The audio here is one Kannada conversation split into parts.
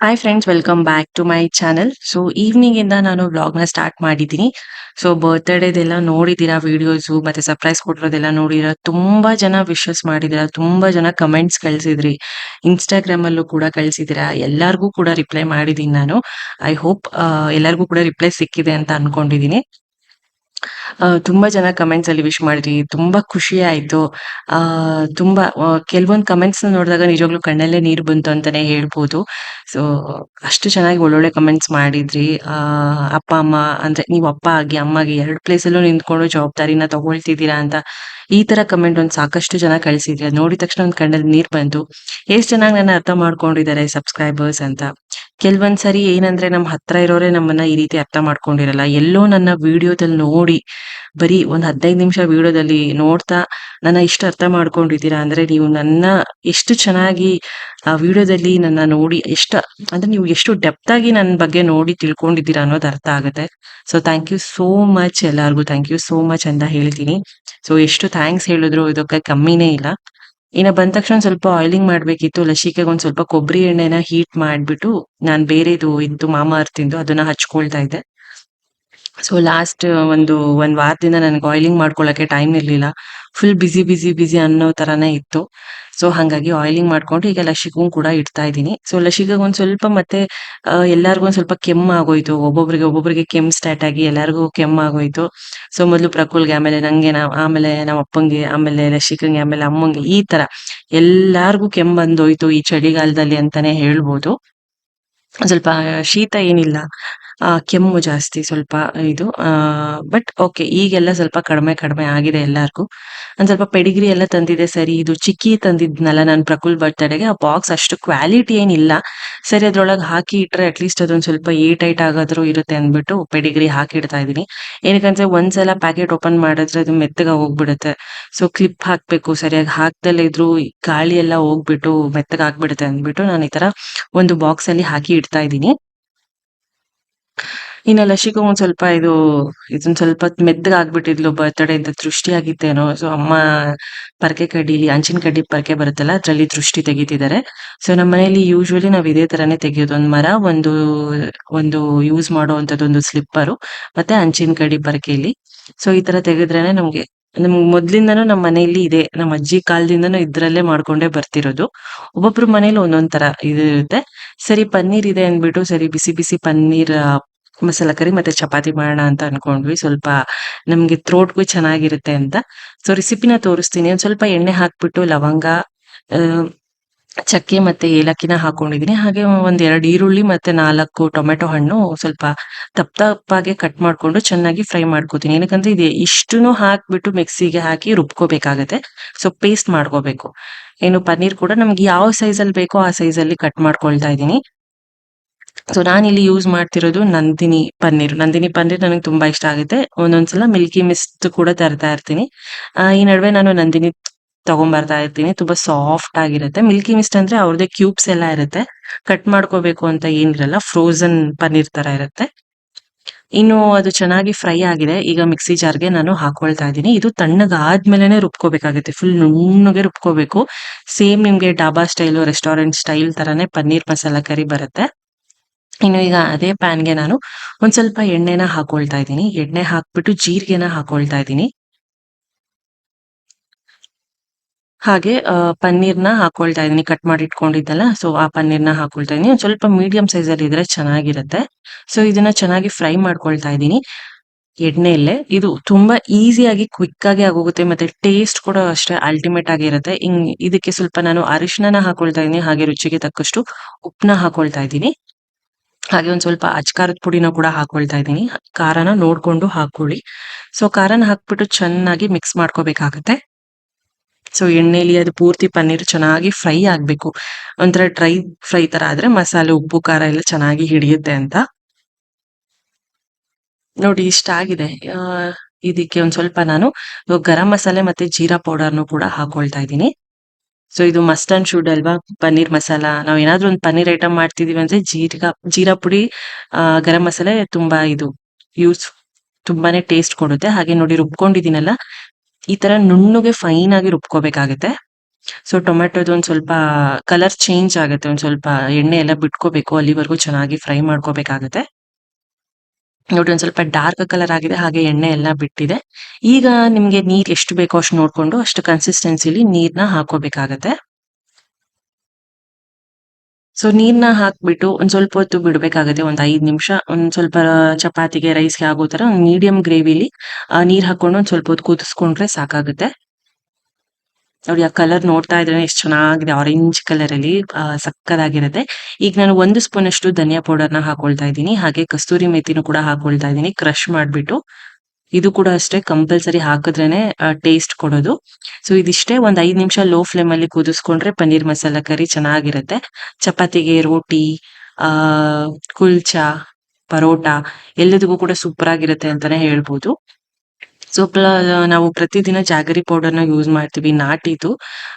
Hi friends welcome back to my channel so evening ಇಂದ ನಾನು ಬ್ಲಾಗ್ನ ಸ್ಟಾರ್ಟ್ ಮಾಡಿದ್ದೀನಿ. ಸೊ ಬರ್ತ್ಡೇದೆಲ್ಲ ನೋಡಿದ್ದೀರಾ ವಿಡಿಯೋಸ್ ಮತ್ತೆ ಸರ್ಪ್ರೈಸ್ ಕೊಟ್ಟಿರೋದೆಲ್ಲ ನೋಡಿರ ತುಂಬಾ ಜನ ವಿಶಸ್ ಮಾಡಿದಿರ ತುಂಬಾ ಜನ ಕಮೆಂಟ್ಸ್ ಕಳ್ಸಿದ್ರಿ. ಇನ್ಸ್ಟಾಗ್ರಾಮ್ ಅಲ್ಲೂ ಕೂಡ ಕಳ್ಸಿದೀರಾ ಎಲ್ಲಾರ್ಗೂ ಕೂಡ ರಿಪ್ಲೈ ಮಾಡಿದೀನಿ ನಾನು. ಐ ಹೋಪ್ ಎಲ್ಲರಿಗೂ ಕೂಡ ರಿಪ್ಲೈ ಸಿಕ್ಕಿದೆ ಅಂತ ಅನ್ಕೊಂಡಿದೀನಿ ತುಂಬಾ ಜನ ಕಮೆಂಟ್ಸ್ ಅಲ್ಲಿ ವಿಶ್ ಮಾಡಿದ್ರಿ. ತುಂಬಾ ಖುಷಿ ಆಯ್ತು. ಆ, ತುಂಬಾ ಕೆಲವೊಂದು ಕಮೆಂಟ್ಸ್ ನೋಡಿದಾಗ ನಿಜವಾಗ್ಲೂ ಕಣ್ಣಲ್ಲೇ ನೀರು ಬಂತು ಅಂತಾನೆ ಹೇಳ್ಬೋದು. ಸೊ ಅಷ್ಟು ಚೆನ್ನಾಗಿ ಒಳ್ಳೊಳ್ಳೆ ಕಮೆಂಟ್ಸ್ ಮಾಡಿದ್ರಿ. ಆ, ಅಪ್ಪ, ಅಮ್ಮ, ಅಂದ್ರೆ ನೀವು ಅಪ್ಪ ಆಗಿ ಅಮ್ಮಗೆ ಎರಡು ಪ್ಲೇಸ್ ಅಲ್ಲೂ ನಿಂತ್ಕೊಂಡು ಜವಾಬ್ದಾರಿನ ತಗೊಳ್ತಿದ್ದೀರಾ ಅಂತ ಈ ತರ ಕಮೆಂಟ್ ಒಂದ್ ಸಾಕಷ್ಟು ಜನ ಕಳಿಸಿದ್ರಿ. ನೋಡಿದ ತಕ್ಷಣ ಒಂದ್ ಕಣ್ಣಲ್ಲಿ ನೀರ್ ಬಂತು. ಎಷ್ಟ್ ಚೆನ್ನಾಗಿ ನನ್ನ ಅರ್ಥ ಮಾಡ್ಕೊಂಡಿದ್ದಾರೆ ಸಬ್ಸ್ಕ್ರೈಬರ್ಸ್ ಅಂತ. ಕೆಲವೊಂದ್ ಸರಿ ಏನಂದ್ರೆ ನಮ್ ಹತ್ರ ಇರೋರೆ ನಮ್ಮನ್ನ ಈ ರೀತಿ ಅರ್ಥ ಮಾಡ್ಕೊಂಡಿರಲ್ಲ. ಎಲ್ಲೋ ನನ್ನ ವಿಡಿಯೋದಲ್ಲಿ ನೋಡಿ ಬರೀ ಒಂದ್ ಹದಿನೈದು ನಿಮಿಷ ವಿಡಿಯೋದಲ್ಲಿ ನೋಡ್ತಾ ನನ್ನ ಇಷ್ಟು ಅರ್ಥ ಮಾಡ್ಕೊಂಡಿದ್ದೀರಾ? ಅಂದ್ರೆ ನೀವು ನನ್ನ ಎಷ್ಟು ಚೆನ್ನಾಗಿ ಆ ವಿಡಿಯೋದಲ್ಲಿ ನನ್ನ ನೋಡಿ ಎಷ್ಟ ಅಂದ್ರೆ ನೀವು ಎಷ್ಟು ಡೆಪ್ತ್ ಆಗಿ ನನ್ನ ಬಗ್ಗೆ ನೋಡಿ ತಿಳ್ಕೊಂಡಿದ್ದೀರಾ ಅನ್ನೋದು ಅರ್ಥ ಆಗುತ್ತೆ. So thank you so much ಎಲ್ಲಾರ್ಗು. ಥ್ಯಾಂಕ್ ಯು ಸೋ ಮಚ್ ಅಂತ ಹೇಳ್ತೀನಿ. ಸೊ ಎಷ್ಟು ಥ್ಯಾಂಕ್ಸ್ ಹೇಳಿದ್ರು, ಇದಕ್ಕೆ ಕಮ್ಮಿನೇ ಇಲ್ಲ. ಇನ್ನ ಬಂದ ತಕ್ಷಣ ಸ್ವಲ್ಪ ಆಯಿಲಿಂಗ್ ಮಾಡ್ಬೇಕಿತ್ತು ಲಸಿಕೆಗೆ ಒಂದ್ ಸ್ವಲ್ಪ ಕೊಬ್ಬರಿ ಎಣ್ಣೆನ ಹೀಟ್ ಮಾಡ್ಬಿಟ್ಟು ನಾನ್ ಬೇರೆದು ಇತ್ತು ಮಾಮ ಅರ್ತಿಂದು ಅದನ್ನ ಹಚ್ಕೊಳ್ತಾ ಇದ್ದೆ. ಸೊ ಲಾಸ್ಟ್ ಒಂದು ಒಂದ್ ವಾರದಿಂದ ನನ್ಗೆ ಆಯಿಲಿಂಗ್ ಮಾಡ್ಕೊಳಕ್ಕೆ ಟೈಮ್ ಇರ್ಲಿಲ್ಲ. ಫುಲ್ ಬಿಸಿ ಬಿಸಿ ಬಿಸಿ ಅನ್ನೋ ತರಾನೇ ಇತ್ತು. ಸೊ ಹಂಗಾಗಿ ಆಯಿಲಿಂಗ್ ಮಾಡ್ಕೊಂಡು ಈಗ ಲಸಿಗೂ ಕೂಡ ಇಡ್ತಾ ಇದ್ದೀನಿ. ಸೊ ಲಸಿಕಾಗ ಒಂದ್ ಸ್ವಲ್ಪ ಮತ್ತೆ ಎಲ್ಲರಿಗೂ ಒಂದ್ ಸ್ವಲ್ಪ ಕೆಮ್ಮ ಆಗೋಯ್ತು. ಒಬ್ಬೊಬ್ರಿಗೆ ಒಬ್ಬೊಬ್ರಿಗೆ ಕೆಮ್ಮು ಸ್ಟಾರ್ಟ್ ಆಗಿ ಎಲ್ಲಾರ್ಗು ಕೆಮ್ಮ ಆಗೋಯ್ತು. ಸೊ ಮೊದಲು ಪ್ರಕುಲ್ಗೆ, ಆಮೇಲೆ ನಂಗೆ ಆಮೇಲೆ ನಮ್ಮ ಅಪ್ಪಂಗೆ, ಆಮೇಲೆ ಲಸಿಕಂಗೆ, ಆಮೇಲೆ ಅಮ್ಮಂಗೆ ಈ ತರ ಎಲ್ಲಾರ್ಗೂ ಕೆಮ್ಮ ಬಂದೋಯ್ತು ಈ ಚಳಿಗಾಲದಲ್ಲಿ ಅಂತಾನೆ ಹೇಳ್ಬೋದು. ಸ್ವಲ್ಪ ಶೀತ ಏನಿಲ್ಲ. ಆ, ಕೆಮ್ಮು ಜಾಸ್ತಿ ಸ್ವಲ್ಪ ಇದು ಬಟ್ ಓಕೆ ಈಗೆಲ್ಲ ಸ್ವಲ್ಪ ಕಡಿಮೆ ಕಡಿಮೆ ಆಗಿದೆ ಎಲ್ಲಾರ್ಗೂ. ಒಂದ್ ಸ್ವಲ್ಪ ಪೆಡಿಗ್ರಿ ಎಲ್ಲ ತಂದಿದೆ ಸರಿ, ಇದು ಚಿಕ್ಕಿ ತಂದಿದ್ನಲ್ಲ ನಾನು ಪ್ರಕುಲ್ ಬರ್ತಡೆಗೆ ಆ ಬಾಕ್ಸ್ ಅಷ್ಟು ಕ್ವಾಲಿಟಿ ಏನಿಲ್ಲ. ಸರಿ, ಅದ್ರೊಳಗೆ ಹಾಕಿ ಇಟ್ರೆ ಅಟ್ಲೀಸ್ಟ್ ಅದೊಂದು ಸ್ವಲ್ಪ ಏ ಟೈಟ್ ಆಗಾದ್ರೂ ಇರುತ್ತೆ ಅಂದ್ಬಿಟ್ಟು ಪೆಡಿಗ್ರಿ ಹಾಕಿ ಇಡ್ತಾ ಇದೀನಿ ಏನಕ್ಕಂದ್ರೆ ಒಂದ್ಸಲ ಪ್ಯಾಕೆಟ್ ಓಪನ್ ಮಾಡಿದ್ರೆ ಅದು ಮೆತ್ತಗ ಹೋಗ್ಬಿಡುತ್ತೆ. ಸೊ ಕ್ಲಿಪ್ ಹಾಕ್ಬೇಕು, ಸರಿಯಾಗಿ ಹಾಕ್ದಲ್ಲೇ ಇದ್ರು ಗಾಳಿ ಎಲ್ಲ ಹೋಗ್ಬಿಟ್ಟು ಮೆತ್ತಗ ಆಗ್ಬಿಡುತ್ತೆ ಅಂದ್ಬಿಟ್ಟು ನಾನು ಈ ತರ ಒಂದು ಬಾಕ್ಸ್ ಅಲ್ಲಿ ಹಾಕಿ ಇಡ್ತಾ ಇದ್ದೀನಿ. ಇನ್ನ ಲಸಿಕಾ ಒಂದ್ ಸ್ವಲ್ಪ ಇದು ಇದನ್ ಸ್ವಲ್ಪ ಮೆತ್ತಗ ಆಗ್ಬಿಟ್ಟಿದ್ಲು ಬರ್ತಡೇ ಇಂದ ದೃಷ್ಟಿ ಆಗಿತ್ತೇನೋ ಸೊ ಅಮ್ಮ ಪರ್ಕೆ ಕಡ್ಡಿ ಅಂಚಿನ ಕಡ್ಡಿ ಪರ್ಕೆ ಬರುತ್ತಲ್ಲ, ಅದ್ರಲ್ಲಿ ದೃಷ್ಟಿ ತೆಗಿತಿದ್ದಾರೆ. ಸೊ ನಮ್ಮ ಮನೇಲಿ ಯೂಶುವಲಿ ನಾವ್ ಇದೇ ತರಾನೇ ತೆಗಿಯೋದು. ಒಂದ್ ಮರ, ಒಂದು ಒಂದು ಯೂಸ್ ಮಾಡುವಂತದ್ದು ಒಂದು ಸ್ಲಿಪ್ಪರು ಮತ್ತೆ ಅಂಚಿನ ಕಡ್ಡಿ ಪರ್ಕೆಯಲ್ಲಿ ಸೊ ಈ ತರ ತೆಗೆದ್ರೇನೆ ನಮ್ಗೆ, ನಮ್ ಮೊದ್ಲಿಂದನೂ ನಮ್ಮ ಮನೆಯಲ್ಲಿ ಇದೆ ನಮ್ಮ ಅಜ್ಜಿ ಕಾಲದಿಂದನೂ ಇದ್ರಲ್ಲೇ ಮಾಡ್ಕೊಂಡೇ ಬರ್ತಿರೋದು. ಒಬ್ಬೊಬ್ರು ಮನೇಲಿ ಒಂದೊಂದ್ ತರ ಇದು ಸರಿ, ಪನ್ನೀರ್ ಇದೆ ಅಂದ್ಬಿಟ್ಟು, ಸರಿ, ಬಿಸಿ ಬಿಸಿ ಪನ್ನೀರ್ ಮಸಾಲ ಕರಿ ಮತ್ತೆ ಚಪಾತಿ ಮಾಡೋಣ ಅಂತ ಅನ್ಕೊಂಡ್ವಿ. ಸ್ವಲ್ಪ ನಮ್ಗೆ ಥ್ರೋಟ್ಗೂ ಚೆನ್ನಾಗಿರುತ್ತೆ ಅಂತ. ಸೊ ರೆಸಿಪಿನ ತೋರಿಸ್ತೀನಿ. ಒಂದ್ ಸ್ವಲ್ಪ ಎಣ್ಣೆ ಹಾಕ್ಬಿಟ್ಟು ಲವಂಗ ಚಕ್ಕೆ ಮತ್ತೆ ಏಲಕ್ಕಿನ ಹಾಕೊಂಡಿದೀನಿ. ಹಾಗೆ ಒಂದ್ ಎರಡು ಈರುಳ್ಳಿ ಮತ್ತೆ ನಾಲ್ಕು ಟೊಮೆಟೊ ಹಣ್ಣು ಸ್ವಲ್ಪ ತಪ್ಪ ತಪ್ಪಾಗೆ ಕಟ್ ಮಾಡ್ಕೊಂಡು ಚೆನ್ನಾಗಿ ಫ್ರೈ ಮಾಡ್ಕೋತೀನಿ. ಏನಕ್ಕಂದ್ರೆ ಇದು ಇಷ್ಟನ್ನು ಹಾಕ್ಬಿಟ್ಟು ಮಿಕ್ಸಿಗೆ ಹಾಕಿ ರುಬ್ಕೋಬೇಕಾಗತ್ತೆ. ಸೊ ಪೇಸ್ಟ್ ಮಾಡ್ಕೋಬೇಕು. ಏನು ಪನ್ನೀರ್ ಕೂಡ ನಮ್ಗೆ ಯಾವ ಸೈಜ್ ಅಲ್ಲಿ ಬೇಕೋ ಆ ಸೈಜ್ ಅಲ್ಲಿ ಕಟ್ ಮಾಡ್ಕೊಳ್ತಾ ಇದ್ದೀನಿ ಸೊ ನಾನು ಇಲ್ಲಿ ಯೂಸ್ ಮಾಡ್ತಿರೋದು ನಂದಿನಿ ಪನ್ನೀರ್. ನಂದಿನಿ ಪನ್ನೀರ್ ನನಗೆ ತುಂಬಾ ಇಷ್ಟ ಆಗುತ್ತೆ. ಒಂದೊಂದ್ಸಲ ಮಿಲ್ಕಿ ಮಿಸ್ಟ್ ಕೂಡ ತರ್ತಾ ಇರ್ತೀನಿ. ಈ ನಡುವೆ ನಾನು ನಂದಿನಿ ತಗೊಂಬರ್ತಾ ಇರ್ತೀನಿ. ತುಂಬಾ ಸಾಫ್ಟ್ ಆಗಿರುತ್ತೆ. ಮಿಲ್ಕಿ ಮಿಸ್ಟ್ ಅಂದ್ರೆ ಅವ್ರದೇ ಕ್ಯೂಬ್ಸ್ ಎಲ್ಲ ಇರುತ್ತೆ. ಕಟ್ ಮಾಡ್ಕೋಬೇಕು ಅಂತ ಏನಿರಲ್ಲ ಫ್ರೋಸನ್ ಪನ್ನೀರ್ ತರ ಇರುತ್ತೆ. ಇನ್ನು ಅದು ಚೆನ್ನಾಗಿ ಫ್ರೈ ಆಗಿದೆ. ಈಗ ಮಿಕ್ಸಿ ಜಾರ್ಗೆ ನಾನು ಹಾಕೊಳ್ತಾ ಇದ್ದೀನಿ. ಇದು ತಣ್ಣಗಾದ್ಮೇಲೆ ರುಬ್ಕೋಬೇಕಾಗುತ್ತೆ. ಫುಲ್ ನುಣ್ಣಗೆ ರುಬ್ಕೋಬೇಕು. ಸೇಮ್ ನಿಮ್ಗೆ ಡಾಬಾ ಸ್ಟೈಲು ರೆಸ್ಟೋರೆಂಟ್ ಸ್ಟೈಲ್ ತರಾನೇ ಪನ್ನೀರ್ ಮಸಾಲಾ ಕರಿ ಬರುತ್ತೆ. ಇನ್ನು ಈಗ ಅದೇ ಪ್ಯಾನ್ಗೆ ನಾನು ಒಂದ್ ಸ್ವಲ್ಪ ಎಣ್ಣೆನ ಹಾಕೊಳ್ತಾ ಇದ್ದೀನಿ. ಎಣ್ಣೆ ಹಾಕ್ಬಿಟ್ಟು ಜೀರಿಗೆನ ಹಾಕೊಳ್ತಾ ಇದ್ದೀನಿ. ಹಾಗೆ ಪನ್ನೀರ್ನ ಹಾಕೊಳ್ತಾ ಇದ್ದೀನಿ. ಕಟ್ ಮಾಡಿ ಇಟ್ಕೊಂಡಿದ್ದಲ್ಲ ಸೊ ಆ ಪನ್ನೀರ್ನ ಹಾಕೊಳ್ತಾ ಇದೀನಿ ಒಂದ್ ಸ್ವಲ್ಪ ಮೀಡಿಯಂ ಅಲ್ಲಿ ಇದ್ರೆ ಚೆನ್ನಾಗಿರುತ್ತೆ. ಸೊ ಇದನ್ನ ಚೆನ್ನಾಗಿ ಫ್ರೈ ಮಾಡ್ಕೊಳ್ತಾ ಇದ್ದೀನಿ. ಎಣ್ಣೆಯಲ್ಲೇ. ಇದು ತುಂಬಾ ಈಸಿಯಾಗಿ ಕ್ವಿಕ್ ಆಗಿ ಆಗೋಗುತ್ತೆ. ಮತ್ತೆ ಟೇಸ್ಟ್ ಕೂಡ ಅಷ್ಟೇ ಅಲ್ಟಿಮೇಟ್ ಆಗಿರುತ್ತೆ ಇದಕ್ಕೆ ಸ್ವಲ್ಪ ನಾನು ಅರಿಶಿನ ಹಾಕೊಳ್ತಾ ಇದ್ದೀನಿ. ಹಾಗೆ ರುಚಿಗೆ ತಕ್ಕಷ್ಟು ಉಪ್ಪನ್ನ ಹಾಕೊಳ್ತಾ ಇದ್ದೀನಿ. ಹಾಗೆ ಒಂದ್ ಸ್ವಲ್ಪ ಅಚ್ಕಾರದ ಪುಡಿನ ಕೂಡ ಹಾಕೊಳ್ತಾ ಇದ್ದೀನಿ. ಖಾರನ ನೋಡ್ಕೊಂಡು ಹಾಕೊಳ್ಳಿ ಸೊ ಖಾರನ ಹಾಕ್ಬಿಟ್ಟು ಚೆನ್ನಾಗಿ ಮಿಕ್ಸ್ ಮಾಡ್ಕೋಬೇಕಾಗತ್ತೆ. ಸೊ ಎಣ್ಣೆಲಿ ಅದು ಪೂರ್ತಿ ಪನ್ನೀರ್ ಚೆನ್ನಾಗಿ ಫ್ರೈ ಆಗ್ಬೇಕು. ಒಂಥರ ಡ್ರೈ ಫ್ರೈ ತರ ಆದ್ರೆ ಮಸಾಲೆ, ಉಪ್ಪು, ಖಾರ ಎಲ್ಲ ಚೆನ್ನಾಗಿ ಹಿಡಿಯುತ್ತೆ ಅಂತ. ನೋಡಿ, ಇಷ್ಟ ಆಗಿದೆ. ಇದಕ್ಕೆ ಒಂದ್ ಸ್ವಲ್ಪ ನಾನು ಗರಂ ಮಸಾಲೆ ಮತ್ತೆ ಜೀರಾ ಪೌಡರ್ನು ಕೂಡ ಹಾಕೊಳ್ತಾ ಇದ್ದೀನಿ. ಸೊ ಇದು ಮಸ್ಟ್ ಅಂಡ್ ಶುಡ್ ಅಲ್ವಾ? ಪನ್ನೀರ್ ಮಸಾಲ. ನಾವ್ ಏನಾದ್ರೂ ಒಂದು ಪನ್ನೀರ್ ಐಟಮ್ ಮಾಡ್ತಿದೀವಿ ಅಂದ್ರೆ ಜೀರಿಗಾ ಜೀರಾ ಪುಡಿ ಆ, ಗರಂ ಮಸಾಲೆ ತುಂಬಾ ಇದು ಯೂಸ್ ತುಂಬಾನೇ ಟೇಸ್ಟ್ ಕೊಡುತ್ತೆ. ಹಾಗೆ ನೋಡಿ ರುಬ್ಕೊಂಡಿದೀನಲ್ಲ ಈ ತರ ನುಣ್ಣಗೆ ಫೈನ್ ಆಗಿ ರುಬ್ಕೋಬೇಕಾಗತ್ತೆ. ಸೊ ಟೊಮೆಟೊದು ಒಂದ್ ಸ್ವಲ್ಪ ಕಲರ್ ಚೇಂಜ್ ಆಗುತ್ತೆ. ಒಂದ್ ಸ್ವಲ್ಪ ಎಣ್ಣೆ ಎಲ್ಲ ಬಿಟ್ಕೋಬೇಕು. ಅಲ್ಲಿವರೆಗೂ ಚೆನ್ನಾಗಿ ಫ್ರೈ ಮಾಡ್ಕೋಬೇಕಾಗತ್ತೆ. ನೋಡಿ ಒಂದ್ ಸ್ವಲ್ಪ ಡಾರ್ಕ್ ಕಲರ್ ಆಗಿದೆ, ಹಾಗೆ ಎಣ್ಣೆ ಎಲ್ಲ ಬಿಟ್ಟಿದೆ. ಈಗ ನಿಮ್ಗೆ ನೀರ್ ಎಷ್ಟು ಬೇಕೋ ಅಷ್ಟು ನೋಡ್ಕೊಂಡು ಅಷ್ಟು ಕನ್ಸಿಸ್ಟೆನ್ಸಿಲಿ ನೀರ್ನ ಹಾಕೋಬೇಕಾಗತ್ತೆ ಸೊ ನೀರ್ನ ಹಾಕ್ಬಿಟ್ಟು ಒಂದ್ ಸ್ವಲ್ಪ ಹೊತ್ತು ಬಿಡ್ಬೇಕಾಗತ್ತೆ, ಒಂದ್ ಐದ್ ನಿಮಿಷ. ಒಂದ್ ಸ್ವಲ್ಪ ಚಪಾತಿಗೆ ರೈಸ್ಗೆ ಆಗೋ ತರ ಮೀಡಿಯಂ ಗ್ರೇವಿಲಿ ನೀರ್ ಹಾಕೊಂಡು ಒಂದ್ ಸ್ವಲ್ಪ ಹೊತ್ತು ಕುದಿಸ್ಕೊಂಡ್ರೆ ಸಾಕಾಗುತ್ತೆ. ನೋಡಿ, ಆ ಕಲರ್ ನೋಡ್ತಾ ಇದ್ರೆ ಎಷ್ಟು ಚೆನ್ನಾಗಿದೆ ಆರೆಂಜ್ ಕಲರ್ ಅಲ್ಲಿ ಸಕ್ಕದಾಗಿರುತ್ತೆ. ಈಗ ನಾನು ಒಂದು ಸ್ಪೂನ್ ಅಷ್ಟು ಧನಿಯಾ ಪೌಡರ್ನ ಹಾಕೊಳ್ತಾ ಇದ್ದೀನಿ. ಹಾಗೆ ಕಸ್ತೂರಿ ಮೆಥಿನೂ ಕೂಡ ಹಾಕೊಳ್ತಾ ಇದ್ದೀನಿ. ಕ್ರಶ್ ಮಾಡ್ಬಿಟ್ಟು. ಇದು ಕೂಡ ಅಷ್ಟೇ ಕಂಪಲ್ಸರಿ ಹಾಕಿದ್ರೇನೆ ಟೇಸ್ಟ್ ಕೊಡೋದು. ಸೊ ಇದಿಷ್ಟೇ. ಒಂದ್ ಐದ್ ನಿಮಿಷ ಲೋ ಫ್ಲೇಮ್ ಅಲ್ಲಿ ಕುದಿಸ್ಕೊಂಡ್ರೆ ಪನ್ನೀರ್ ಮಸಾಲಾ ಕರಿ ಚೆನ್ನಾಗಿರುತ್ತೆ. ಚಪಾತಿಗೆ ರೋಟಿ, ಆ, ಕುಲ್ಚಾ, ಪರೋಟ, ಎಲ್ಲದಕ್ಕೂ ಕೂಡ ಸೂಪರ್ ಆಗಿರುತ್ತೆ ಅಂತಾನೆ ಹೇಳ್ಬೋದು. ಸೊ ನಾವು ಪ್ರತಿದಿನ ಜಾಗರಿ ಪೌಡರ್ನ ಯೂಸ್ ಮಾಡ್ತೀವಿ ನಾಟಿದು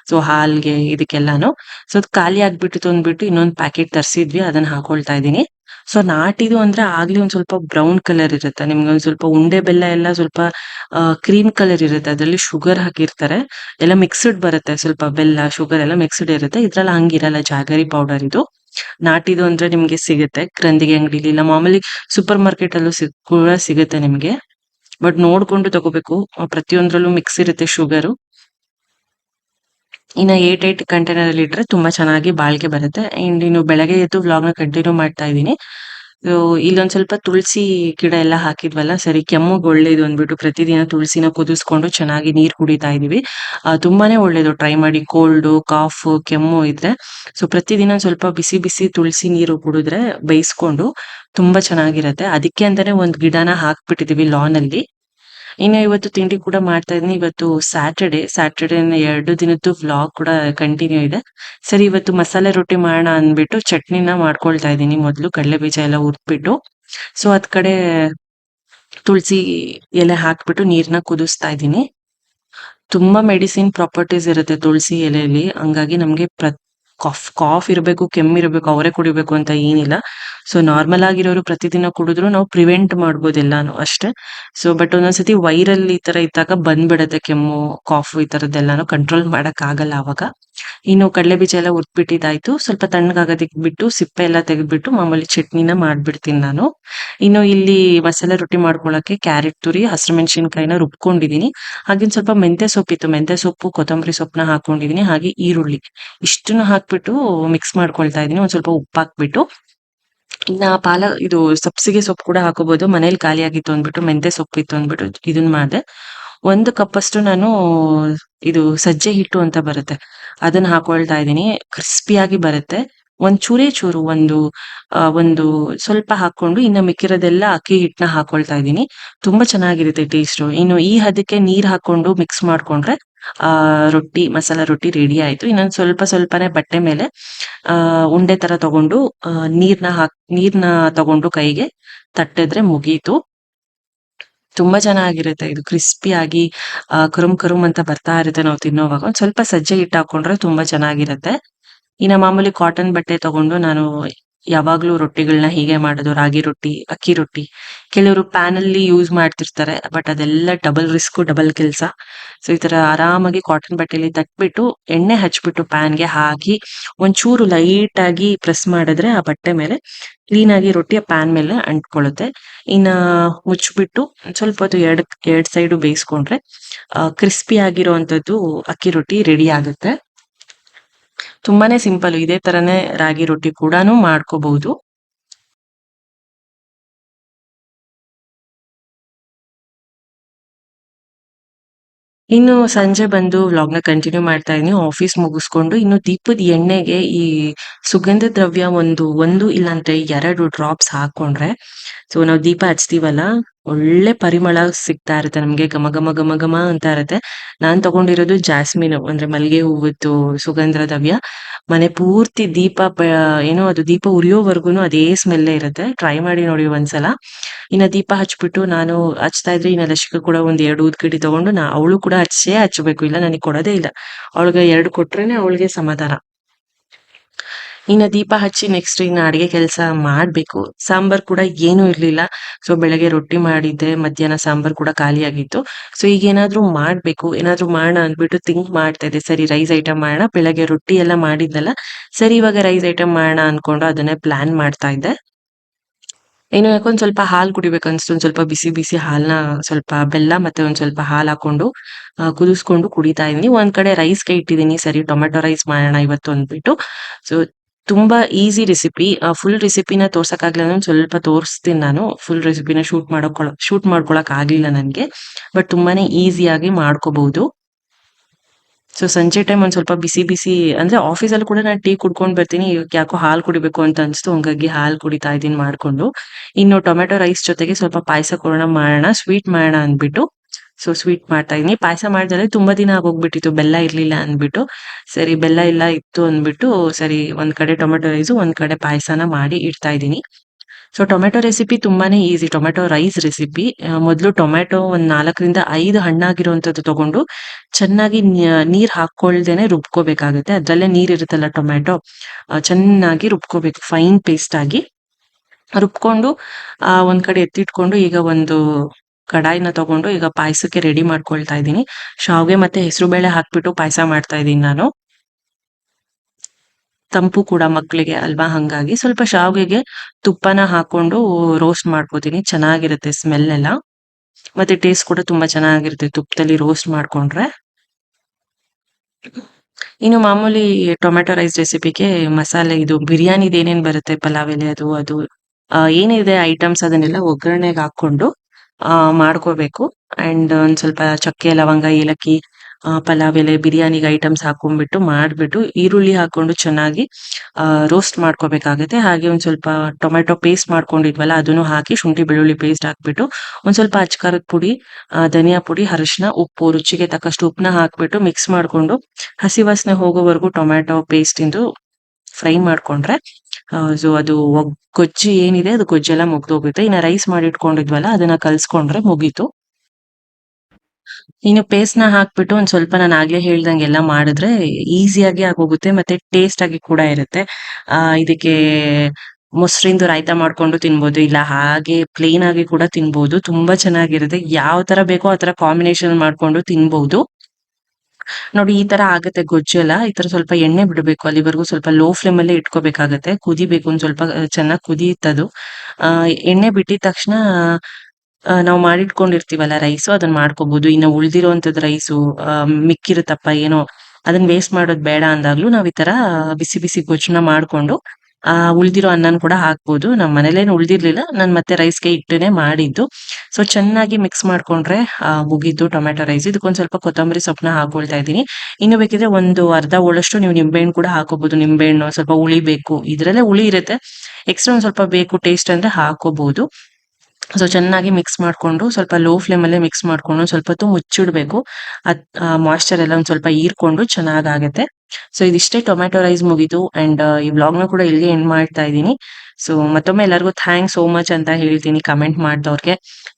ಸೊ ಹಾಲ್ಗೆ ಇದಕ್ಕೆಲ್ಲಾನು. ಸೊ ಅದು ಖಾಲಿ ಆಗ್ಬಿಟ್ಟಿತ್ತು ಅಂದ್ಬಿಟ್ಟು ಇನ್ನೊಂದು ಪ್ಯಾಕೆಟ್ ತರಿಸಿದ್ವಿ, ಅದನ್ನ ಹಾಕೊಳ್ತಾ ಇದೀನಿ ಸೊ ನಾಟಿದು ಅಂದ್ರೆ ಆಗ್ಲಿ ಒಂದ್ ಸ್ವಲ್ಪ ಬ್ರೌನ್ ಕಲರ್ ಇರುತ್ತೆ. ನಿಮ್ಗೆ ಒಂದ್ ಸ್ವಲ್ಪ ಉಂಡೆ ಬೆಲ್ಲ ಎಲ್ಲ ಸ್ವಲ್ಪ ಕ್ರೀಮ್ ಕಲರ್ ಇರುತ್ತೆ. ಅದ್ರಲ್ಲಿ ಶುಗರ್ ಹಾಕಿರ್ತಾರೆ. ಎಲ್ಲ ಮಿಕ್ಸ್ಡ್ ಬರುತ್ತೆ. ಸ್ವಲ್ಪ ಬೆಲ್ಲ ಶುಗರ್ ಎಲ್ಲ ಮಿಕ್ಸ್ಡ್ ಇರುತ್ತೆ. ಇದ್ರಲ್ಲಿ ಹಂಗಿರಲ್ಲ ಜಾಗರಿ ಪೌಡರ್ ಇದು. ನಾಟಿದು ಅಂದ್ರೆ ನಿಮ್ಗೆ ಸಿಗುತ್ತೆ. ಕ್ರಂದಿಗೆ ಅಂಗಡಿಲಿ ಇಲ್ಲ, ಮಾಮೂಲಿ ಸೂಪರ್ ಮಾರ್ಕೆಟ್ ಅಲ್ಲೂ ಕೂಡ ಸಿಗುತ್ತೆ ನಿಮ್ಗೆ. ಬಟ್ ನೋಡ್ಕೊಂಡು ತಗೋಬೇಕು. ಪ್ರತಿಯೊಂದ್ರಲ್ಲೂ ಮಿಕ್ಸ್ ಇರುತ್ತೆ ಶುಗರು ಇನ್ನ ಏಟ್ ಏಟ್ ಕಂಟೈನರ್ ಅಲ್ಲಿ ಇಟ್ರೆ ತುಂಬಾ ಚೆನ್ನಾಗಿ ಬಾಳ್ಗೆ ಬರುತ್ತೆ. ಅಂಡ್ ಇನ್ನು ಬೆಳಗ್ಗೆ ಎದ್ದು ವ್ಲಾಗ್ನ ಕಂಟಿನ್ಯೂ ಮಾಡ್ತಾ ಇದ್ದೀನಿ. ಇಲ್ಲೊಂದ್ ಸ್ವಲ್ಪ ತುಳಸಿ ಗಿಡ ಎಲ್ಲ ಹಾಕಿದ್ವಲ್ಲ, ಸರಿ ಕೆಮ್ಮು ಒಳ್ಳೇದು ಅಂದ್ಬಿಟ್ಟು ಪ್ರತಿದಿನ ತುಳಸಿನ ಕುದಿಸ್ಕೊಂಡು ಚೆನ್ನಾಗಿ ನೀರ್ ಕುಡಿತಾ ಇದೀವಿ. ತುಂಬಾನೇ ಒಳ್ಳೇದು ಟ್ರೈ ಮಾಡಿ, ಕೋಲ್ಡ್, ಕಾಫ್, ಕೆಮ್ಮು ಇದ್ರೆ. ಸೊ ಪ್ರತಿದಿನ ಸ್ವಲ್ಪ ಬಿಸಿ ಬಿಸಿ ತುಳಸಿ ನೀರು ಕುಡಿದ್ರೆ, ಬೇಯಿಸ್ಕೊಂಡು ತುಂಬಾ ಚೆನ್ನಾಗಿರತ್ತೆ. ಅದಕ್ಕೆ ಅಂತಾನೆ ಒಂದ್ ಗಿಡನ ಹಾಕ್ಬಿಟ್ಟಿದೀವಿ ಲಾನ್ ಅಲ್ಲಿ. ಇನ್ನು ಇವತ್ತು ತಿಂಡಿ ಕೂಡ ಮಾಡ್ತಾ ಇದೀನಿ ಇವತ್ತು ಸ್ಯಾಟರ್ಡೆ ಸ್ಯಾಟರ್ಡೆ ಎರಡು ದಿನದ್ದು ವ್ಲಾಗ್ ಕೂಡ ಕಂಟಿನ್ಯೂ ಇದೆ. ಸರಿ, ಇವತ್ತು ಮಸಾಲೆ ರೊಟ್ಟಿ ಮಾಡೋಣ ಅಂದ್ಬಿಟ್ಟು ಚಟ್ನಿನ ಮಾಡ್ಕೊಳ್ತಾ ಇದ್ದೀನಿ. ಮೊದಲು ಕಡಲೆ ಬೀಜ ಎಲ್ಲ ಉರ್ಬಿಟ್ಟು ಸೊ ಅದ್ ಕಡೆ ತುಳಸಿ ಎಲೆ ಹಾಕ್ಬಿಟ್ಟು ನೀರ್ನ ಕುದಿಸ್ತಾ ಇದ್ದೀನಿ. ತುಂಬಾ ಮೆಡಿಸಿನ್ ಪ್ರಾಪರ್ಟೀಸ್ ಇರುತ್ತೆ ತುಳಸಿ ಎಲೆಯಲ್ಲಿ ಹಂಗಾಗಿ ನಮ್ಗೆ ಪ್ರ ಕಾಫ್ ಕಾಫ್ ಇರಬೇಕು, ಕೆಮ್ಮು ಇರಬೇಕು, ಅವರೇ ಕುಡಿಬೇಕು ಅಂತ ಏನಿಲ್ಲ. ಸೊ ನಾರ್ಮಲ್ ಆಗಿರೋರು ಪ್ರತಿದಿನ ಕುಡಿದ್ರು ನಾವು ಪ್ರಿವೆಂಟ್ ಮಾಡ್ಬೋದು ಎಲ್ಲಾನು ಅಷ್ಟೇ. ಸೊ ಬಟ್ ಒಂದೊಂದ್ಸತಿ ವೈರಲ್ ಈ ತರ ಇದ್ದಾಗ ಬಂದ್ಬಿಡತ್ತೆ ಕೆಮ್ಮು ಕಾಫ್ ಈ ತರದ್ದೆಲ್ಲಾನು ಕಂಟ್ರೋಲ್ ಮಾಡಕ್ ಆಗಲ್ಲ ಅವಾಗ. ಇನ್ನು ಕಡಲೆ ಬೀಜ ಎಲ್ಲ ಹುರ್ದ್ಬಿಟ್ಟಿದ್ದಾಯ್ತು ಸ್ವಲ್ಪ ತಣ್ಣಗಾಗೋದಕ್ಕೆ ಬಿಟ್ಟು ಸಿಪ್ಪೆ ಎಲ್ಲ ತೆಗೆದ್ಬಿಟ್ಟು ಮಾಮೂಲಿ ಚಟ್ನಿನ ಮಾಡ್ಬಿಡ್ತೀನಿ ನಾನು. ಇನ್ನು ಇಲ್ಲಿ ಮಸಾಲೆ ರೊಟ್ಟಿ ಮಾಡ್ಕೊಳಕ್ಕೆ ಕ್ಯಾರೆಟ್ ತುರಿ, ಹಸಿರು ಮೆಣಸಿನಕಾಯಿನ ರುಬ್ಕೊಂಡಿದೀನಿ. ಹಾಗೆ ಸ್ವಲ್ಪ ಮೆಂತೆ ಸೊಪ್ಪಿತ್ತು ಮೆಂತೆ ಸೊಪ್ಪು, ಕೊತ್ತಂಬರಿ ಸೊಪ್ಪನ್ನ ಹಾಕೊಂಡಿದೀನಿ. ಹಾಗೆ ಈರುಳ್ಳಿ. ಇಷ್ಟನ್ನು ಹಾಕ್ಬಿಟ್ಟು ಮಿಕ್ಸ್ ಮಾಡ್ಕೊಳ್ತಾ ಇದೀನಿ. ಒಂದ್ ಸ್ವಲ್ಪ ಉಪ್ಪು ಹಾಕ್ಬಿಟ್ಟು ಇನ್ನ ಪಾಲ ಇದು ಸಬ್ಸಿಗೆ ಸೊಪ್ಪು ಕೂಡ ಹಾಕೋಬಹುದು ಮನೇಲಿ ಖಾಲಿ ಆಗಿತ್ತು ಅಂದ್ಬಿಟ್ಟು ಮೆಂತೆ ಸೊಪ್ಪು ಇತ್ತು ಅಂದ್ಬಿಟ್ಟು ಇದನ್ನ ಮಾಡಿದೆ. ಒಂದು ಕಪ್ ಅಷ್ಟು ನಾನು ಇದು ಸಜ್ಜೆ ಹಿಟ್ಟು ಅಂತ ಬರುತ್ತೆ. ಅದನ್ನ ಹಾಕೊಳ್ತಾ ಇದ್ದೀನಿ. ಕ್ರಿಸ್ಪಿಯಾಗಿ ಬರುತ್ತೆ. ಒಂದ್ ಚೂರೇ ಚೂರು, ಒಂದು ಒಂದು ಸ್ವಲ್ಪ ಹಾಕೊಂಡು ಇನ್ನು ಮಿಕ್ಕಿರೋದೆಲ್ಲ ಅಕ್ಕಿ ಹಿಟ್ಟನ್ನ ಹಾಕೊಳ್ತಾ ಇದ್ದೀನಿ. ತುಂಬಾ ಚೆನ್ನಾಗಿರುತ್ತೆ ಟೇಸ್ಟ್ ಇನ್ನು ಈ ಹದಕ್ಕೆ ನೀರ್ ಹಾಕೊಂಡು ಮಿಕ್ಸ್ ಮಾಡ್ಕೊಂಡ್ರೆ ಆ, ರೊಟ್ಟಿ, ಮಸಾಲಾ ರೊಟ್ಟಿ ರೆಡಿ ಆಯ್ತು. ಇನ್ನೊಂದ್ ಸ್ವಲ್ಪ ಸ್ವಲ್ಪನೇ ಬಟ್ಟೆ ಮೇಲೆ ಉಂಡೆ ತರ ತಗೊಂಡು ನೀರ್ನ ಹಾಕ್, ನೀರ್ನ ತಗೊಂಡು ಕೈಗೆ ತಟ್ಟಿದ್ರೆ ಮುಗೀತು. ತುಂಬಾ ಚೆನ್ನಾಗಿರುತ್ತೆ. ಇದು ಕ್ರಿಸ್ಪಿ ಆಗಿ ಕರುಮ್ ಕರುಮ್ ಅಂತ ಬರ್ತಾ ಇರುತ್ತೆ ನಾವು ತಿನ್ನೋವಾಗ. ಒಂದ್ ಸ್ವಲ್ಪ ಸಜ್ಜೆ ಹಿಟ್ಟು ಹಾಕೊಂಡ್ರೆ ತುಂಬಾ ಚೆನ್ನಾಗಿರುತ್ತೆ. ಇನ್ನ ಮಾಮೂಲಿ ಕಾಟನ್ ಬಟ್ಟೆ ತಗೊಂಡು ನಾನು ಯಾವಾಗ್ಲೂ ರೊಟ್ಟಿಗಳನ್ನ ಹೀಗೆ ಮಾಡೋದು, ರಾಗಿ ರೊಟ್ಟಿ, ಅಕ್ಕಿ ರೊಟ್ಟಿ. ಕೆಲವರು ಪ್ಯಾನ್ ಅಲ್ಲಿ ಯೂಸ್ ಮಾಡ್ತಿರ್ತಾರೆ ಬಟ್ ಅದೆಲ್ಲ ಡಬಲ್ ರಿಸ್ಕ್ ಡಬಲ್ ಕೆಲಸ. ಸೊ ಈ ತರ ಆರಾಮಾಗಿ ಕಾಟನ್ ಬಟ್ಟೆಲಿ ತಟ್ಬಿಟ್ಟು, ಎಣ್ಣೆ ಹಚ್ಬಿಟ್ಟು ಪ್ಯಾನ್ಗೆ ಹಾಕಿ, ಒಂಚೂರು ಲೈಟ್ ಆಗಿ ಪ್ರೆಸ್ ಮಾಡಿದ್ರೆ ಆ ಬಟ್ಟೆ ಮೇಲೆ ಕ್ಲೀನ್ ಆಗಿ ರೊಟ್ಟಿ ಪ್ಯಾನ್ ಮೇಲೆ ಅಂಟ್ಕೊಳ್ಳುತ್ತೆ. ಇನ್ನ ಮುಚ್ಚಿಬಿಟ್ಟು ಸ್ವಲ್ಪ ಹೊತ್ತು ಎರಡ್ ಎರಡ್ ಸೈಡು ಬೇಯಿಸ್ಕೊಂಡ್ರೆ ಕ್ರಿಸ್ಪಿ ಆಗಿರುವಂತದ್ದು ಅಕ್ಕಿ ರೊಟ್ಟಿ ರೆಡಿ ಆಗುತ್ತೆ. ತುಂಬಾನೇ ಸಿಂಪಲ್, ಇದೆ ತರನೇ ರಾಗಿ ರೊಟ್ಟಿ ಕೂಡಾನು ಮಾಡ್ಕೋಬಹುದು ಇನ್ನು ಸಂಜೆ ಬಂದು ವ್ಲಾಗ್ನ ಕಂಟಿನ್ಯೂ ಮಾಡ್ತಾ ಇದೀನಿ ಆಫೀಸ್ ಮುಗಿಸ್ಕೊಂಡು ಇನ್ನು ದೀಪದ ಎಣ್ಣೆಗೆ ಈ ಸುಗಂಧ ದ್ರವ್ಯ ಒಂದು ಒಂದು ಇಲ್ಲಾಂದ್ರೆ ಎರಡು ಡ್ರಾಪ್ಸ್ ಹಾಕೊಂಡ್ರೆ. ಸೊ ನಾವು ದೀಪ ಹಚ್ತೀವಲ್ಲ? ಒಳ್ಳೆ ಪರಿಮಳ ಸಿಗ್ತಾ ಇರುತ್ತೆ. ನಮ್ಗೆ ಘಮ ಘಮ ಘಮ ಘಮ ಅಂತ ಇರುತ್ತೆ. ನಾನ್ ತಗೊಂಡಿರೋದು ಜಾಸ್ಮಿನ್ ಅಂದ್ರೆ ಮಲ್ಲಿಗೆ ಹೂವಿದ್ದು ಸುಗಂಧ ದ್ರವ್ಯ. ಮನೆ ಪೂರ್ತಿ ದೀಪ ಏನೋ ಅದು ದೀಪ ಉರಿಯೋವರೆಗೂ ಅದೇ ಸ್ಮೆಲ್ ಇರುತ್ತೆ. ಟ್ರೈ ಮಾಡಿ ನೋಡಿ ಒಂದ್ಸಲ. ಇನ್ನ ದೀಪ ಹಚ್ಬಿಟ್ಟು ನಾನು ಹಚ್ತಾ ಇದ್ರೆ ಇನ್ನ ಲಶಿಕ ಕೂಡ ಒಂದ್ ಎರಡು ಊದ್ಕಡಿ ತಗೊಂಡು ನಾ ಅವಳು ಕೂಡ ಹಚ್ಚೇ ಹಚ್ಬೇಕು. ಇಲ್ಲ, ನನಗೆ ಕೊಡೋದೇ ಇಲ್ಲ. ಅವಳಿಗೆ ಎರಡು ಕೊಟ್ರೇನೆ ಅವಳಿಗೆ ಸಮಾಧಾನ. ಇನ್ನ ದೀಪ ಹಚ್ಚಿ ನೆಕ್ಸ್ಟ್ ಇನ್ನ ಅಡಿಗೆ ಕೆಲಸ ಮಾಡ್ಬೇಕು. ಸಾಂಬಾರ್ ಕೂಡ ಏನೂ ಇರ್ಲಿಲ್ಲ. ಸೊ ಬೆಳಗ್ಗೆ ರೊಟ್ಟಿ ಮಾಡಿದ್ದೆ, ಮಧ್ಯಾಹ್ನ ಸಾಂಬಾರ್ ಕೂಡ ಖಾಲಿಯಾಗಿತ್ತು ಸೊ ಈಗ ಏನಾದ್ರೂ ಮಾಡ್ಬೇಕು. ಏನಾದ್ರೂ ಮಾಡೋಣ ಅಂದ್ಬಿಟ್ಟು ಥಿಂಕ್ ಮಾಡ್ತಾ ಇದ್ದೆ. ಸರಿ ರೈಸ್ ಐಟಮ್ ಮಾಡೋಣ. ಬೆಳಗ್ಗೆ ರೊಟ್ಟಿ ಎಲ್ಲ ಮಾಡಿದ್ನಲ್ಲ ಸರಿ, ಇವಾಗ ರೈಸ್ ಐಟಮ್ ಮಾಡೋಣ ಅನ್ಕೊಂಡು ಅದನ್ನೇ ಪ್ಲಾನ್ ಮಾಡ್ತಾ ಇದ್ದೆ. ಏನು ಯಾಕೊಂದ್ ಸ್ವಲ್ಪ ಹಾಲು ಕುಡಿಬೇಕು ಅನ್ಸ್ತು. ಒಂದ್ ಸ್ವಲ್ಪ ಬಿಸಿ ಬಿಸಿ ಹಾಲ್ನ ಸ್ವಲ್ಪ ಬೆಲ್ಲ ಮತ್ತೆ ಒಂದ್ ಸ್ವಲ್ಪ ಹಾಲು ಹಾಕೊಂಡು ಕುದಿಸ್ಕೊಂಡು ಕುಡಿತಾ ಇದೀನಿ ಒಂದ್ ಕಡೆ ರೈಸ್ಗೆ ಇಟ್ಟಿದೀನಿ ಸರಿ, ಟೊಮೆಟೊ ರೈಸ್ ಮಾಡೋಣ ಇವತ್ತು ಅಂದ್ಬಿಟ್ಟು. ಸೊ ತುಂಬಾ ಈಸಿ ರೆಸಿಪಿ ಫುಲ್ ರೆಸಿಪಿನ ತೋರ್ಸಕ್ಕಾಗಲಿಲ್ಲ ಅಂದ್ರೆ ಸ್ವಲ್ಪ ತೋರಿಸ್ತೀನಿ ನಾನು. ಫುಲ್ ರೆಸಿಪಿನ ಶೂಟ್ ಮಾಡೋಕೊಳ ಶೂಟ್ ಮಾಡ್ಕೊಳಕ್ ಆಗ್ಲಿಲ್ಲ ನನ್ಗೆ. ಬಟ್ ತುಂಬಾನೇ ಈಸಿಯಾಗಿ ಮಾಡ್ಕೋಬಹುದು ಸೊ ಸಂಜೆ ಟೈಮ್ ಒಂದ್ ಸ್ವಲ್ಪ ಬಿಸಿ ಬಿಸಿ ಅಂದ್ರೆ ಆಫೀಸಲ್ಲಿ ಕೂಡ ನಾನು ಟೀ ಕುಡ್ಕೊಂಡ್ ಬರ್ತೀನಿ. ಯಾಕೋ ಹಾಲು ಕುಡಿಬೇಕು ಅಂತ ಅನ್ಸ್ತು. ಹಂಗಾಗಿ ಹಾಲು ಕುಡಿತಾ ಇದೀನಿ ಮಾಡ್ಕೊಂಡು. ಇನ್ನು ಟೊಮೆಟೊ ರೈಸ್ ಜೊತೆಗೆ ಸ್ವಲ್ಪ ಪಾಯಸ ಕೊಡೋಣ ಮಾಡೋಣ ಸ್ವೀಟ್ ಮಾಡೋಣ ಅಂದ್ಬಿಟ್ಟು. ಸೊ ಸ್ವೀಟ್ ಮಾಡ್ತಾ ಇದೀನಿ. ಪಾಯಸ ಮಾಡಿದ್ರೆ ತುಂಬಾ ದಿನ ಆಗೋಗ್ಬಿಟ್ಟಿತ್ತು. ಬೆಲ್ಲ ಇರ್ಲಿಲ್ಲ ಅಂದ್ಬಿಟ್ಟು. ಸರಿ, ಬೆಲ್ಲ ಇಲ್ಲ ಇತ್ತು ಅಂದ್ಬಿಟ್ಟು ಸರಿ, ಒಂದ್ ಕಡೆ ಟೊಮೆಟೊ ರೈಸು, ಒಂದ್ ಕಡೆ ಪಾಯಸನ ಮಾಡಿ ಇಡ್ತಾ ಇದ್ದೀನಿ ಸೊ ಟೊಮೆಟೊ ರೆಸಿಪಿ ತುಂಬಾನೇ ಈಸಿ. Tomato rice recipe. ಮೊದಲು ಟೊಮೆಟೊ ಒಂದ್ ನಾಲ್ಕರಿಂದ ಐದು ಹಣ್ಣಾಗಿರುವಂತದ್ದು ತಗೊಂಡು ಚೆನ್ನಾಗಿ ನೀರ್ ಹಾಕೊಳ್ದೇನೆ ರುಬ್ಕೋಬೇಕಾಗುತ್ತೆ. ಅದ್ರಲ್ಲೇ ನೀರ್ ಇರುತ್ತಲ್ಲ ಟೊಮೆಟೊ ಚೆನ್ನಾಗಿ ರುಬ್ಕೋಬೇಕು. ಫೈನ್ ಪೇಸ್ಟ್ ಆಗಿ ರುಬ್ಕೊಂಡು, ಆ, ಒಂದ್ ಕಡೆ ಎತ್ತಿಟ್ಕೊಂಡು ಈಗ ಒಂದು ಕಡಾಯಿನ ತಗೊಂಡು ಈಗ ಪಾಯಸಕ್ಕೆ ರೆಡಿ ಮಾಡ್ಕೊಳ್ತಾ ಇದ್ದೀನಿ. ಶಾವ್ಗೆ ಮತ್ತೆ ಹೆಸರುಬೇಳೆ ಹಾಕ್ಬಿಟ್ಟು ಪಾಯಸ ಮಾಡ್ತಾ ಇದ್ದೀನಿ ನಾನು. ತಂಪು ಕೂಡ ಮಕ್ಕಳಿಗೆ ಅಲ್ವಾ ಹಂಗಾಗಿ ಸ್ವಲ್ಪ ಶಾವ್ಗೆಗೆ ತುಪ್ಪನ ಹಾಕೊಂಡು ರೋಸ್ಟ್ ಮಾಡ್ಕೋತೀನಿ. ಚೆನ್ನಾಗಿರುತ್ತೆ ಸ್ಮೆಲ್ ಎಲ್ಲ. ಮತ್ತೆ ಟೇಸ್ಟ್ ಕೂಡ ತುಂಬಾ ಚೆನ್ನಾಗಿರುತ್ತೆ ತುಪ್ಪದಲ್ಲಿ ರೋಸ್ಟ್ ಮಾಡ್ಕೊಂಡ್ರೆ. ಇನ್ನು ಮಾಮೂಲಿ ಟೊಮೆಟೊ ರೈಸ್ ರೆಸಿಪಿಗೆ ಮಸಾಲೆ ಇದು ಬಿರಿಯಾನಿದು ಏನೇನ್ ಬರುತ್ತೆ? ಪಲಾವ್ ಎಲೆ ಅದು ಅದು ಏನಿದೆ ಐಟಮ್ಸ್ ಅದನ್ನೆಲ್ಲ ಒಗ್ಗರಣೆಗೆ ಹಾಕೊಂಡು ಆ ಮಾಡ್ಕೋಬೇಕು. ಅಂಡ್ ಒಂದ್ ಸ್ವಲ್ಪ ಚಕ್ಕೆ ಲವಂಗ ಏಲಕ್ಕಿ ಆ, ಪಲಾವ್ ಎಲೆ ಬಿರಿಯಾನಿಗೆ ಐಟಮ್ಸ್ ಹಾಕೊಂಡ್ಬಿಟ್ಟು ಮಾಡ್ಬಿಟ್ಟು ಈರುಳ್ಳಿ ಹಾಕೊಂಡು ಚೆನ್ನಾಗಿ ರೋಸ್ಟ್ ಮಾಡ್ಕೋಬೇಕಾಗುತ್ತೆ. ಹಾಗೆ ಒಂದ್ ಸ್ವಲ್ಪ ಟೊಮೆಟೊ ಪೇಸ್ಟ್ ಮಾಡ್ಕೊಂಡಿದ್ವಲ್ಲ ಅದನ್ನು ಹಾಕಿ ಶುಂಠಿ ಬೆಳ್ಳುಳ್ಳಿ ಪೇಸ್ಟ್ ಹಾಕ್ಬಿಟ್ಟು ಒಂದ್ ಸ್ವಲ್ಪ ಅಚ್ಕಾರದ ಪುಡಿ ಆ, ಧನಿಯಾ ಪುಡಿ ಅರಿಶಿನ ಉಪ್ಪು ರುಚಿಗೆ ತಕ್ಕಷ್ಟು ಉಪ್ಪನ್ನ ಹಾಕ್ಬಿಟ್ಟು ಮಿಕ್ಸ್ ಮಾಡ್ಕೊಂಡು ಹಸಿ ವಾಸನೆ ಹೋಗೋವರೆಗೂ ಟೊಮೆಟೊ ಪೇಸ್ಟ್ ಇಂದು ಫ್ರೈ ಮಾಡ್ಕೊಂಡ್ರೆ ಸೊ ಅದು ಗೊಜ್ಜು ಏನಿದೆ ಅದು ಗೊಜ್ಜೆಲ್ಲ ಮುಗ್ದೋಗುತ್ತೆ. ಇನ್ನ ರೈಸ್ ಮಾಡಿ ಇಟ್ಕೊಂಡಿದ್ವಲ್ಲ ಅದನ್ನ ಕಲ್ಸ್ಕೊಂಡ್ರೆ ಮುಗೀತು. ಇನ್ನು ಪೇಸ್ಟ್ನ ಹಾಕ್ಬಿಟ್ಟು ಒಂದ್ ಸ್ವಲ್ಪ ನಾನು ಆಗ್ಲೇ ಹೇಳ್ದಂಗೆ ಎಲ್ಲ ಮಾಡಿದ್ರೆ ಈಸಿಯಾಗಿ ಆಗೋಗುತ್ತೆ ಮತ್ತೆ ಟೇಸ್ಟ್ ಆಗಿ ಕೂಡ ಇರುತ್ತೆ. ಆ, ಇದಕ್ಕೆ ಮೊಸರಿಂದು ರಾಯ್ತ ಮಾಡ್ಕೊಂಡು ತಿನ್ಬೋದು, ಇಲ್ಲ ಹಾಗೆ ಪ್ಲೇನ್ ಆಗಿ ಕೂಡ ತಿನ್ಬೋದು. ತುಂಬಾ ಚೆನ್ನಾಗಿರುತ್ತೆ. ಯಾವ ತರ ಬೇಕೋ ಆ ತರ ಕಾಂಬಿನೇಷನ್ ಮಾಡ್ಕೊಂಡು ತಿನ್ಬಹುದು ನೋಡಿ, ಈ ತರ ಆಗುತ್ತೆ ಗೊಜ್ಜು ಎಲ್ಲ. ಈ ತರ ಸ್ವಲ್ಪ ಎಣ್ಣೆ ಬಿಡಬೇಕು. ಅಲ್ಲಿವರೆಗೂ ಸ್ವಲ್ಪ ಲೋ ಫ್ಲೇಮ್ ಅಲ್ಲೇ ಇಟ್ಕೋಬೇಕಾಗತ್ತೆ. ಕುದಿಬೇಕು, ಒಂದ್ ಸ್ವಲ್ಪ ಚೆನ್ನಾಗಿ ಕುದಿಯುತ್ತದು. ಆ ಎಣ್ಣೆ ಬಿಟ್ಟಿದ ತಕ್ಷಣ ನಾವು ಮಾಡಿಟ್ಕೊಂಡಿರ್ತೀವಲ್ಲ ರೈಸು ಅದನ್ನ ಮಾಡ್ಕೋಬಹುದು ಇನ್ನು ಉಳಿದಿರುವಂತದ್ ರೈಸು ಮಿಕ್ಕಿರುತ್ತಪ್ಪ ಏನೋ ಅದನ್ನ ವೇಸ್ಟ್ ಮಾಡೋದ್ ಬೇಡ ಅಂದಾಗ್ಲೂ ನಾವ್ ಈ ತರ ಬಿಸಿ ಬಿಸಿ ಗೊಜ್ಜನ್ನ ಮಾಡ್ಕೊಂಡು ಆ, ಉಳಿದಿರೋ ಅನ್ನನ ಕೂಡ ಹಾಕ್ಬೋದು. ನಮ್ ಮನೇಲೇನು ಉಳ್ದಿರ್ಲಿಲ್ಲ. ನಾನ್ ಮತ್ತೆ ರೈಸ್ಗೆ ಇಟ್ಟನೆ ಮಾಡಿದ್ದು. ಸೊ ಚೆನ್ನಾಗಿ ಮಿಕ್ಸ್ ಮಾಡ್ಕೊಂಡ್ರೆ ಮುಗೀತು ಟೊಮೆಟೊ ರೈಸ್. ಇದಕ್ಕೊಂದ್ ಸ್ವಲ್ಪ ಕೊತ್ತಂಬರಿ ಸೊಪ್ಪನ್ನ ಹಾಕೊಳ್ತಾ ಇದ್ದೀನಿ. ಇನ್ನು ಬೇಕಿದ್ರೆ ಒಂದು ಅರ್ಧ ಹೋಳಷ್ಟು ನೀವು ನಿಂಬೆಹಣ್ಣು ಕೂಡ ಹಾಕೋಬಹುದು ನಿಂಬೆಹಣ್ಣು, ಸ್ವಲ್ಪ ಹುಳಿ ಬೇಕು. ಇದ್ರಲ್ಲೇ ಹುಳಿ ಇರುತ್ತೆ. ಎಕ್ಸ್ಟ್ರಾ ಒಂದ್ ಸ್ವಲ್ಪ ಬೇಕು ಟೇಸ್ಟ್ ಅಂದ್ರೆ ಹಾಕೋಬಹುದು ಸೊ ಚೆನ್ನಾಗಿ ಮಿಕ್ಸ್ ಮಾಡ್ಕೊಂಡು, ಸ್ವಲ್ಪ ಲೋ ಫ್ಲೇಮ್ ಅಲ್ಲೇ ಮಿಕ್ಸ್ ಮಾಡ್ಕೊಂಡು ಸ್ವಲ್ಪ ಹೊತ್ತು ಮುಚ್ಚಿಡ್ಬೇಕು. ಅದ್ ಮಾಯ್ಸ್ಚರ್ ಎಲ್ಲ ಒಂದ್ ಸ್ವಲ್ಪ ಹೀರ್ಕೊಂಡು ಚೆನ್ನಾಗಾಗತ್ತೆ. ಸೊ ಇದಿಷ್ಟೇ ಟೊಮ್ಯಾಟೊ ರೈಸ್ ಮುಗಿತು ಅಂಡ್ ಈ ಬ್ಲಾಗ್ನ ಕೂಡ ಇಲ್ಲಿಗೆ ಎಂಡ್ ಮಾಡ್ತಾ ಇದ್ದೀನಿ. ಸೊ ಮತ್ತೊಮ್ಮೆ ಎಲ್ಲರಿಗೂ ಥ್ಯಾಂಕ್ಸ್ ಸೋ ಮಚ್ ಅಂತ ಹೇಳ್ತೀನಿ ಕಮೆಂಟ್ ಮಾಡಿದವ್ರಿಗೆ.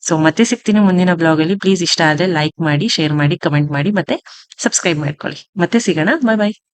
ಸೊ ಮತ್ತೆ ಸಿಗ್ತೀನಿ ಮುಂದಿನ ಬ್ಲಾಗ್ ಅಲ್ಲಿ. ಪ್ಲೀಸ್ ಇಷ್ಟ ಆದ್ರೆ ಲೈಕ್ ಮಾಡಿ ಶೇರ್ ಮಾಡಿ ಕಮೆಂಟ್ ಮಾಡಿ, ಮತ್ತೆ ಸಬ್ಸ್ಕ್ರೈಬ್ ಮಾಡ್ಕೊಳ್ಳಿ. ಮತ್ತೆ ಸಿಗೋಣ. ಬಾಯ್ ಬಾಯ್